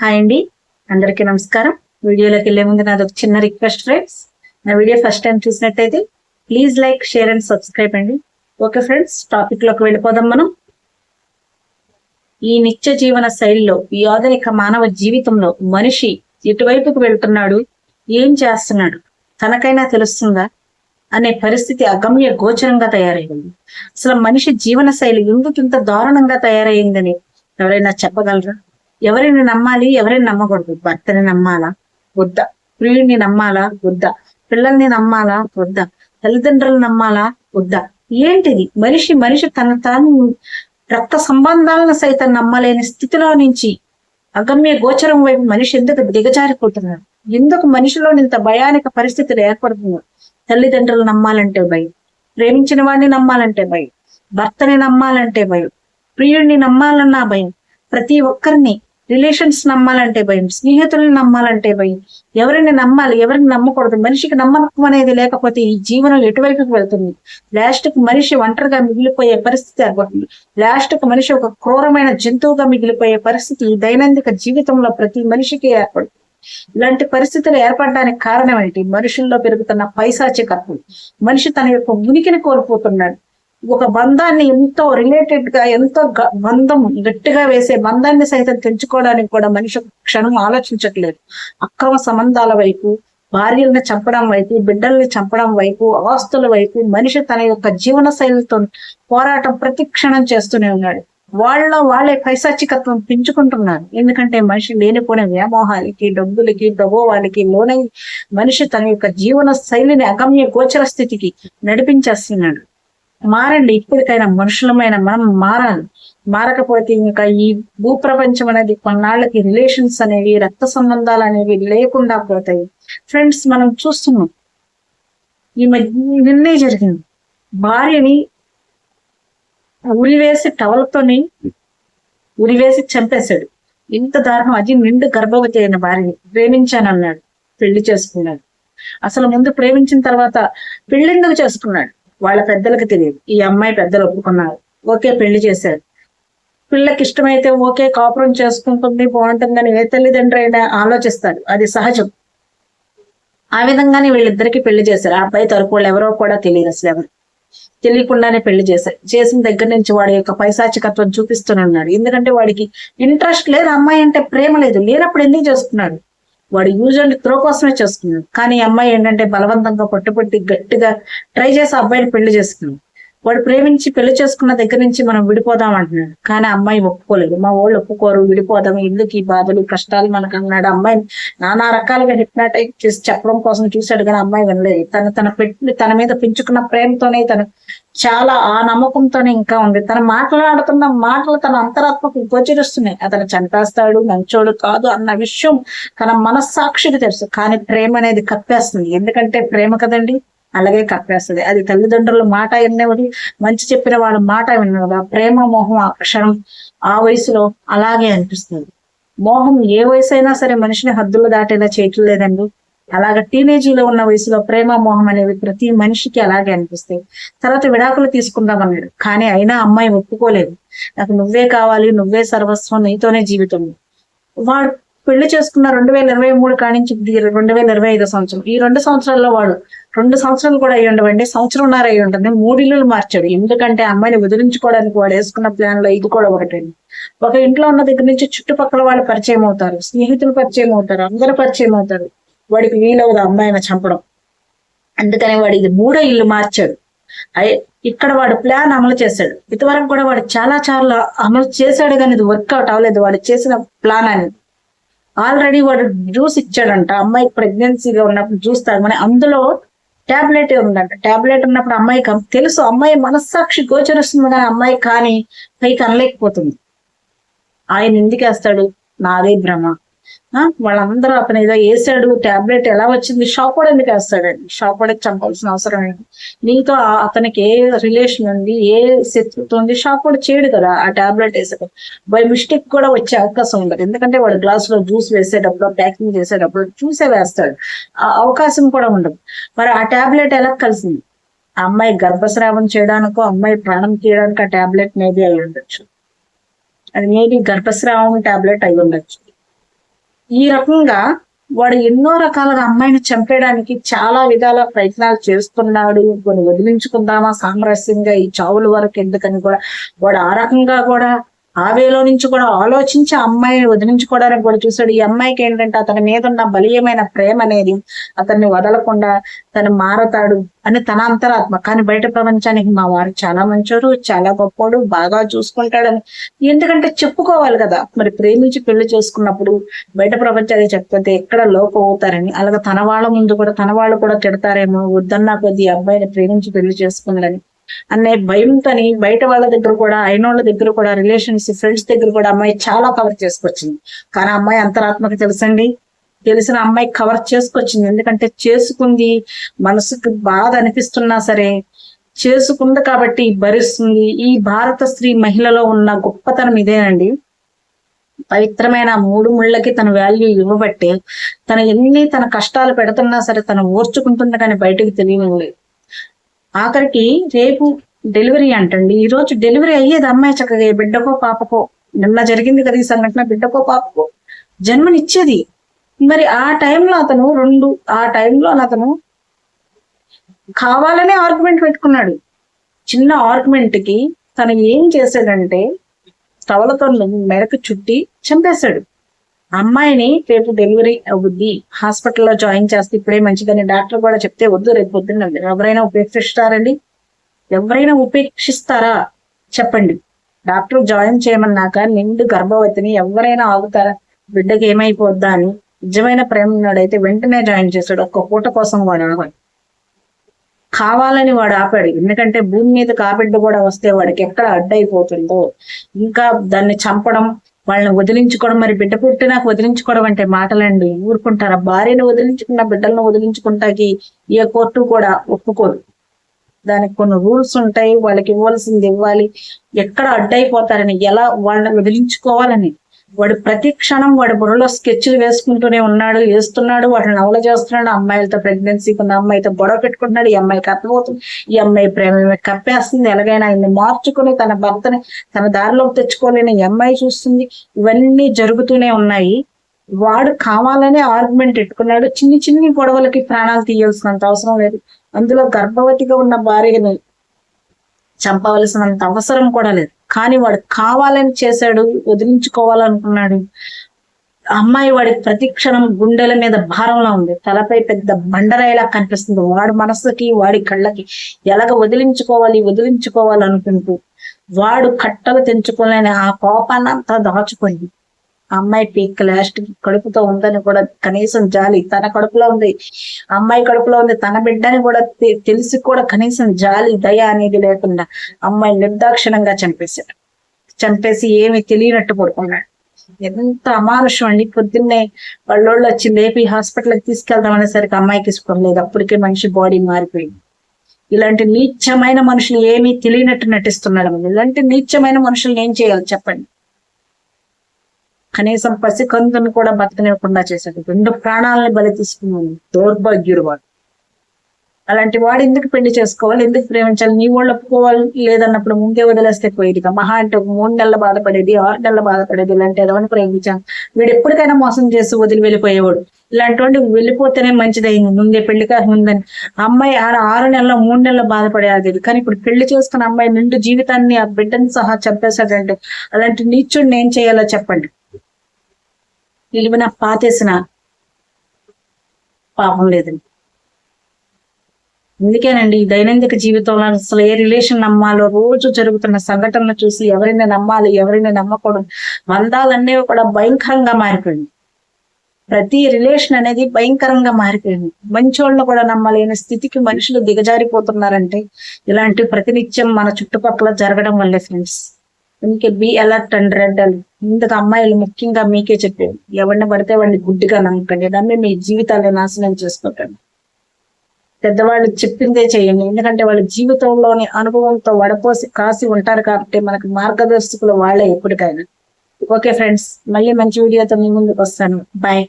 Hi అండి. అందరికీ నమస్కారం. వీడియోలోకి వెళ్ళే ముందు నాది ఒక చిన్న రిక్వెస్ట్ ఫ్రెండ్స్. నా వీడియో ఫస్ట్ టైం చూసినట్టయితే please like share and subscribe అండి. ఓకే ఫ్రెండ్స్ టాపిక్లోకి వెళ్ళిపోదాం మనం. ఈ నిత్య జీవన శైలిలో ఈ ఆధునిక మానవ జీవితంలో మనిషి ఎటువైపుకు వెళ్తున్నాడు? ఏం చేస్తున్నాడు? తనకైనా తెలుస్తుందా? అనే పరిస్థితి అగమ్య గోచరంగా తయారైంది. అసలు మనిషి జీవన శైలి ఎందుకు ఇంత దారుణంగా తయారైందని ఎవరైనా చెప్పగలరా? ఎవరిని నమ్మాలి ఎవరిని నమ్మకూడదు. భర్తని నమ్మాలా? వద్దా. ప్రియుడిని నమ్మాలా? వద్దా. పిల్లల్ని నమ్మాలా? వద్దా. తల్లిదండ్రులు నమ్మాలా? వద్దా. ఏంటిది? మనిషి మనిషి తన తాను రక్త సంబంధాలను సైతం నమ్మలేని స్థితిలో నుంచి అగమ్య గోచరం వైపు మనిషి ఎందుకు దిగజారిపోతున్నాడు? ఎందుకు మనిషిలో ఇంత భయానిక పరిస్థితులు ఏర్పడుతున్నాయి? తల్లిదండ్రులు నమ్మాలంటే భయం. ప్రేమించిన వాడిని నమ్మాలంటే భయం. భర్తని నమ్మాలంటే భయం. ప్రియుడిని నమ్మాలన్నా భయం. ప్రతి ఒక్కరిని రిలేషన్స్ నమ్మాలంటే భయం స్నేహితులను నమ్మాలంటే భయం. ఎవరిని నమ్మాలి ఎవరిని నమ్మకూడదు. మనిషికి నమ్మకం అనేది లేకపోతే ఈ జీవనం ఎటువైపుకి వెళ్తుంది? లాస్ట్కి మనిషి ఒంటరిగా మిగిలిపోయే పరిస్థితి ఏర్పడుతుంది. లాస్ట్కి మనిషి ఒక క్రూరమైన జంతువుగా మిగిలిపోయే పరిస్థితి ఈ దైనందిక జీవితంలో ప్రతి మనిషికి ఏర్పడుతుంది. ఇలాంటి పరిస్థితులు ఏర్పడడానికి కారణం ఏంటి? మనుషుల్లో పెరుగుతున్న పైశాచికత్వం. మనిషి తన యొక్క ఉనికిని కోల్పోతున్నాడు. ఒక బంధాన్ని ఎంతో రిలేటెడ్గా ఎంతో గ- బంధం గట్టిగా వేసే బంధాన్ని సైతం తెంచుకోవడానికి కూడా మనిషి క్షణం ఆలోచించట్లేదు. అక్రమ సంబంధాల వైపు భార్యల్ని చంపడం వైపు బిడ్డల్ని చంపడం వైపు ఆస్తుల వైపు మనిషి తన యొక్క జీవన శైలితో పోరాటం ప్రతి క్షణం చేస్తూనే ఉన్నాడు. వాళ్ళ వాళ్ళే పైశాచికత్వం పెంచుకుంటున్నారు. ఎందుకంటే మనిషి లేనిపోయిన వ్యామోహాలకి డబ్బులకి ప్రభోవాలకి లోనై మనిషి తన యొక్క జీవన శైలిని అగమ్య గోచర స్థితికి నడిపించేస్తున్నాడు. మారండి. ఇప్పటికైనా మనుషులమైన మనం మారాలి. మారకపోతే ఇంకా ఈ భూప్రపంచం అనేది కొన్నాళ్ళకి రిలేషన్స్ అనేవి రక్త సంబంధాలు అనేవి లేకుండా పోతాయి. ఫ్రెండ్స్ మనం చూస్తున్నాం. ఈ మధ్య నిన్నే జరిగింది. భార్యని ఉరివేసి టవల్తోని ఉరివేసి చంపేశాడు. ఇంత దారుణం. అది నిండు గర్భవతి అయిన భార్యని ప్రేమించానన్నాడు. పెళ్ళి చేసుకున్నాడు. అసలు ముందు ప్రేమించిన తర్వాత పెళ్ళెందుకు చేసుకున్నాడు? వాళ్ళ పెద్దలకు తెలియదు. ఈ అమ్మాయి పెద్దలు ఒప్పుకున్నారు. ఓకే పెళ్ళి చేశారు. పిల్లకి ఇష్టమైతే ఓకే కాపురం చేసుకుంటుంది బాగుంటుందని ఏ తల్లిదండ్రి అయినా ఆలోచిస్తాడు. అది సహజం. ఆ విధంగానే వీళ్ళిద్దరికి పెళ్ళి చేశారు. ఆ అబ్బాయి తరపు వాళ్ళు ఎవరో కూడా తెలియదు అసలు ఎవరు. తెలియకుండానే పెళ్ళి చేశారు. చేసిన దగ్గర నుంచి వాడి యొక్క పైశాచికత్వం చూపిస్తూనే ఉన్నాడు. ఎందుకంటే వాడికి ఇంట్రెస్ట్ లేదు. అమ్మాయి అంటే ప్రేమ లేదు. లేనప్పుడు ఎందుకు చేస్తున్నాడు? వాడు యూజ్ అండ్ త్రో కోసమే చేసుకున్నాడు. కానీ అమ్మాయి ఏంటంటే బలవంతంగా పట్టుపట్టి గట్టిగా ట్రై చేసి అబ్బాయిని పెళ్ళి చేసుకున్నాడు. వాడు ప్రేమించి పెళ్ళి చేసుకున్న దగ్గర నుంచి మనం విడిపోదాం అంటున్నాడు. కానీ అమ్మాయి ఒప్పుకోలేదు. మా వాళ్ళు ఒప్పుకోరు విడిపోదాం ఎందుకు ఈ బాధలు కష్టాలు మనకు అన్నాడు. అమ్మాయి నానా రకాలుగా హిప్నాటైజ్ చేసి చెప్పడం కోసం చూశాడు కానీ అమ్మాయి వినలేదు. తను తన పెట్టి తన మీద పెంచుకున్న ప్రేమతోనే తను చాలా ఆ నమ్మకంతోనే ఇంకా ఉంది. తను మాట్లాడుతున్న మాటలు తన అంతరాత్మకు గోచరిస్తున్నాయి. అతను చంపేస్తాడు మంచోడు కాదు అన్న విషయం తన మనస్సాక్షికి తెలుసు. కానీ ప్రేమ అనేది కప్పేస్తుంది. ఎందుకంటే ప్రేమ కదండి? అలాగే కప్పేస్తుంది. అది తల్లిదండ్రుల మాట విన్నవాడు మంచి చెప్పిన వాళ్ళ మాట విన్నవాడు ప్రేమ మోహం ఆ క్షణం ఆ వయసులో అలాగే అనిపిస్తుంది. మోహం ఏ వయసు అయినా సరే మనిషిని హద్దులు దాటేలా చేయటం లేదండి. అలాగ టీనేజీలో ఉన్న వయసులో ప్రేమ మోహం అనేవి ప్రతి మనిషికి అలాగే అనిపిస్తాయి. తర్వాత విడాకులు తీసుకుందామన్నాడు కానీ అయినా అమ్మాయి ఒప్పుకోలేదు. నాకు నువ్వే కావాలి నువ్వే సర్వస్వం నీతోనే జీవితం. వాడు పెళ్ళి చేసుకున్న రెండు వేల ఇరవై మూడు కానించి రెండు వేల ఇరవై ఐదో సంవత్సరం. ఈ రెండు సంవత్సరాల్లో వాడు రెండు సంవత్సరాలు కూడా అయ్యి ఉండవండి సంవత్సరంన్నర అయ్యి ఉంటుంది మూడు ఇల్లులు మార్చాడు. ఎందుకంటే అమ్మాయిని వదిలించుకోవడానికి వాడు వేసుకున్న ప్లాన్లో ఇది కూడా ఒకటి ఒక ఇంట్లో ఉన్న దగ్గర నుంచి చుట్టుపక్కల వాళ్ళు పరిచయం అవుతారు. స్నేహితులు పరిచయం అవుతారు. అందరు పరిచయం అవుతారు. వాడికి వీలవదు అమ్మాయిని చంపడం. అందుకని వాడు ఇది మూడో ఇల్లు మార్చాడు. అయ్యే ఇక్కడ వాడు ప్లాన్ అమలు చేశాడు. ఇంతవరకు కూడా వాడు చాలా చాలా అమలు చేశాడు కానీ ఇది వర్కౌట్ అవ్వలేదు. వాడు చేసిన ప్లాన్ అనేది ఆల్రెడీ వాడు జ్యూస్ ఇచ్చాడంట. అమ్మాయి ప్రెగ్నెన్సీగా ఉన్నప్పుడు జ్యూస్ తాగమని అందులో టాబ్లెట్ ఉందంట. టాబ్లెట్ ఉన్నప్పుడు అమ్మాయికి తెలుసు అమ్మాయి మనస్సాక్షి గోచరిస్తుంది కానీ అమ్మాయి కానీ పైకి అనలేకపోతుంది. ఆయన ఎందుకు వేస్తాడు? నాదే భ్రమ. వాళ్ళందరూ అతను ఏదో వేసాడు టాబ్లెట్ ఎలా వచ్చింది షాప్ కూడా ఎందుకు వేస్తాడండి? షాప్ కూడా చంపాల్సిన అవసరం ఏంటి నీతో ఆ- అతనికి ఏ రిలేషన్ ఉంది ఏ శత్రుత్వం ఉంది షాప్ కూడా చేయడు కదా ఆ టాబ్లెట్ వేసాడు. బై మిస్టేక్ కూడా వచ్చే అవకాశం ఉండదు. ఎందుకంటే వాడు గ్లాస్లో జ్యూస్ వేసేటప్పుడు ప్యాకింగ్ చేసేటప్పుడు చూసే వేస్తాడు. ఆ అవకాశం కూడా ఉండదు. మరి ఆ టాబ్లెట్ ఎలా కలిసింది? ఆ అమ్మాయి గర్భస్రావం చేయడానికో అమ్మాయి ప్రాణం తీయడానికి ఆ టాబ్లెట్ మేబీ అయి ఉండొచ్చు. అది మేబీ గర్భస్రావం టాబ్లెట్ అయి ఉండొచ్చు. ఈ రకంగా వాడు ఎన్నో రకాలుగా అమ్మాయిని చంపేయడానికి చాలా విధాల ప్రయత్నాలు చేస్తున్నాడు. కొన్ని వదిలించుకుందామా? సామరస్యంగా ఈ చావుల వరకు ఎందుకని కూడా వాడు ఆ రకంగా కూడా ఆవేలో నుంచి కూడా ఆలోచించి ఆ అమ్మాయిని వదిలించుకోవడానికి కూడా చూసాడు ఈ అమ్మాయికి ఏంటంటే అతని మీద ఉన్న బలీయమైన ప్రేమ అనేది అతన్ని వదలకుండా తను మారతాడు అని తన అంతరాత్మ. కానీ బయట ప్రపంచానికి మా వారు చాలా మంచోడు చాలా గొప్పోడు బాగా చూసుకుంటాడని. ఎందుకంటే చెప్పుకోవాలి కదా. మరి ప్రేమించి పెళ్ళి చేసుకున్నప్పుడు బయట ప్రపంచానికి చెప్పితే ఎక్కడ లోపం అవుతారని. అలాగే తన వాళ్ళ ముందు కూడా తన వాళ్ళు కూడా తిడతారేమో వద్దన్నా కొద్ది ఈ అబ్బాయిని ప్రేమించి పెళ్ళి చేసుకున్నాడని అనే భయంతోని బయట వాళ్ళ దగ్గర కూడా అయినోళ్ళ దగ్గర కూడా రిలేషన్స్ ఫ్రెండ్స్ దగ్గర కూడా అమ్మాయి చాలా కవర్ చేసుకొచ్చింది. కానీ అమ్మాయి అంతరాత్మక తెలుసండి? తెలిసిన అమ్మాయి కవర్ చేసుకొచ్చింది. ఎందుకంటే చేసుకుంది మనసుకు బాధ అనిపిస్తున్నా సరే చేసుకుంది కాబట్టి భరిస్తుంది. ఈ భారత స్త్రీ మహిళలో ఉన్న గొప్పతనం ఇదేనండి. పవిత్రమైన మూడు ముళ్ళకి తన వాల్యూ ఇవ్వబట్టే తన ఎన్ని తన కష్టాలు పెడుతున్నా సరే తను ఓర్చుకుంటుంది కానీ బయటకు తెలియలేదు ఆఖరికి రేపు డెలివరీ అంటండి. ఈ రోజు డెలివరీ అయ్యేది అమ్మాయి చక్కగా బిడ్డకో పాపకో నిన్న జరిగింది కదా ఈ సంఘటన బిడ్డకో పాపకో జన్మనిచ్చేది. మరి ఆ టైంలో అతను రెండు ఆ టైంలో అతను కావాలనే ఆర్గ్యుమెంట్ పెట్టుకున్నాడు. చిన్న ఆర్గ్యుమెంట్కి తను ఏం చేశాడంటే టవలతో మెడకు చుట్టి చంపేశాడు. అమ్మాయిని రేపు డెలివరీ అవుద్ది. హాస్పిటల్లో జాయిన్ చేస్తే ఇప్పుడే మంచిదని డాక్టర్ కూడా చెప్తే వద్దు రేపు పొద్దున్న ఎవరైనా ఉపేక్షిస్తారండి. ఎవరైనా ఉపేక్షిస్తారా? చెప్పండి. డాక్టర్ జాయిన్ చేయమన్నాక నిండు గర్భవతిని ఎవరైనా ఆగుతారా? బిడ్డకి ఏమైపోద్దా అని. నిజమైన ప్రేమ ఉన్నాడైతే వెంటనే జాయిన్ చేశాడు. ఒక్క పూట కోసం వాడు కావాలని వాడు ఆపాడు. ఎందుకంటే భూమి మీద కాబిడ్డ కూడా వస్తే వాడికి ఎక్కడ అడ్డైపోతుందో. ఇంకా దాన్ని చంపడం వాళ్ళని వదిలించుకోవడం మరి బిడ్డ పుట్టినాక వదిలించుకోవడం అంటే మాటలండి. ఊరుకుంటారా. భార్యను వదిలించుకున్న బిడ్డలను వదిలించుకుంటాకి ఏ కోర్టు కూడా ఒప్పుకోదు. దానికి కొన్ని రూల్స్ ఉంటాయి. వాళ్ళకి ఇవ్వాల్సింది ఇవ్వాలి. ఎక్కడ అడ్డైపోతారని ఎలా వాళ్ళని వదిలించుకోవాలని వాడు ప్రతి క్షణం వాడి బుర్రలో స్కెచ్లు వేసుకుంటూనే ఉన్నాడు వేస్తున్నాడు వాడు నవల చేస్తున్నాడు అమ్మాయిలతో ప్రెగ్నెన్సీకి ఉన్న అమ్మాయితో గొడవ పెట్టుకుంటున్నాడు ఈ అమ్మాయి కప్పబోతుంది ఈ అమ్మాయి ప్రేమ కప్పేస్తుంది ఎలాగైనా ఆయన్ని మార్చుకుని తన భర్తని తన దారిలోకి తెచ్చుకోలేని ఈ అమ్మాయి చూస్తుంది. ఇవన్నీ జరుగుతూనే ఉన్నాయి. వాడు కావాలనే ఆర్గ్యుమెంట్ పెట్టుకున్నాడు. చిన్ని చిన్ని గొడవలకి ప్రాణాలు తీయాల్సినంత అవసరం లేదు. అందులో గర్భవతిగా ఉన్న భార్యని చంపవలసినంత అవసరం కూడా లేదు. కానీ వాడు కావాలని చేశాడు వదిలించుకోవాలనుకున్నాడు. అమ్మాయి వాడి ప్రతిక్షణం గుండెల మీద భారంలా ఉంది. తలపై పెద్ద బండరాయిలా కనిపిస్తుంది. వాడి మనసుకి వాడి కళ్ళకి ఎలాగ వదిలించుకోవాలి వదిలించుకోవాలి అనుకుంటూ వాడు కట్టలు తెంచుకోలేని ఆ కోపాన్ని అంతా దాచుకోండి అమ్మాయి పీక్ లాస్ట్ కడుపుతో ఉందని కూడా కనీసం జాలి తన కడుపులో ఉంది. అమ్మాయి కడుపులో ఉంది తన బిడ్డని కూడా తెలిసి కూడా కనీసం జాలి దయ అనేది లేకుండా అమ్మాయి నిర్దాక్షిణంగా చంపేశాడు. చంపేసి ఏమి తెలియనట్టు పడుకున్నాడు. ఎంత అమానుషం అండి. పొద్దున్నే వాళ్ళోళ్ళు వచ్చి లేపి హాస్పిటల్కి తీసుకెళ్దాం అనేసరికి అమ్మాయికి ఇష్టం లేదు. అప్పటికే మనిషి బాడీ మారిపోయింది. ఇలాంటి నీచమైన మనుషులు ఏమీ తెలియనట్టు నటిస్తున్నాడు. ఇలాంటి నీచమైన మనుషులు ఏం చేయాలి చెప్పండి. కనీసం పసికందుని కూడా బతకనివ్వకుండా చేశాడు. రెండు ప్రాణాలని బలి తీసుకున్నాను దౌర్భాగ్యుడు వాడు. అలాంటి వాడు ఎందుకు పెళ్ళి చేసుకోవాలి? ఎందుకు ప్రేమించాలి? నీ వాళ్ళు ఒప్పుకోవాలి లేదన్నప్పుడు ముందే వదిలేస్తే పోయేదిగా. మహా అంటే ఒక మూడు నెలల బాధపడేది ఆరు నెలల బాధపడేది ఇలాంటి ఎదవని ప్రేమించాను వీడు ఎప్పటికైనా మోసం చేసి వదిలి వెళ్ళిపోయేవాడు. ఇలాంటి వాడు వెళ్ళిపోతేనే మంచిదైంది. ముందే పెళ్ళి కాక అమ్మాయి ఆరు ఆరు నెలలు మూడు నెలల బాధపడేది. కానీ ఇప్పుడు పెళ్ళి చేసుకున్న అమ్మాయి నిండు జీవితాన్ని ఆ బిడ్డని సహా చంపేశాడంటే అలాంటి నీచుడిని ఏం చేయాలో చెప్పండి. నిలువున పాతేసిన పాపం లేదండి. అందుకేనండి దైనందిక జీవితంలో అసలు ఏ రిలేషన్ నమ్మాలో రోజు జరుగుతున్న సంఘటనలు చూసి ఎవరిని నమ్మాలి ఎవరిని నమ్మకూడదు బంధాలన్నీ కూడా భయంకరంగా మారిపోయింది. ప్రతి రిలేషన్ అనేది భయంకరంగా మారిపోయింది. మంచోళ్ళను కూడా నమ్మలేని స్థితికి మనుషులు దిగజారిపోతున్నారంటే ఇలాంటి ప్రతినిత్యం మన చుట్టుపక్కల జరగడం వల్లే ఫ్రెండ్స్. అందుకే be alert and red alert ఇందుకు అమ్మాయిలు ముఖ్యంగా మీకే చెప్పేది ఎవరిని పడితే వాడిని గుడ్డిగా నమ్మకండి. నమ్మి మీ జీవితాన్ని నాశనం చేసుకోకండి. పెద్దవాళ్ళు చెప్పిందే చేయండి. ఎందుకంటే వాళ్ళ జీవితంలోని అనుభవంతో వడపోసి కాసి ఉంటారు కాబట్టి మనకు మార్గదర్శకులు వాళ్ళే ఎప్పటికైనా. ఓకే ఫ్రెండ్స్ మళ్ళీ మంచి వీడియోతో మీ ముందుకు వస్తాను. బాయ్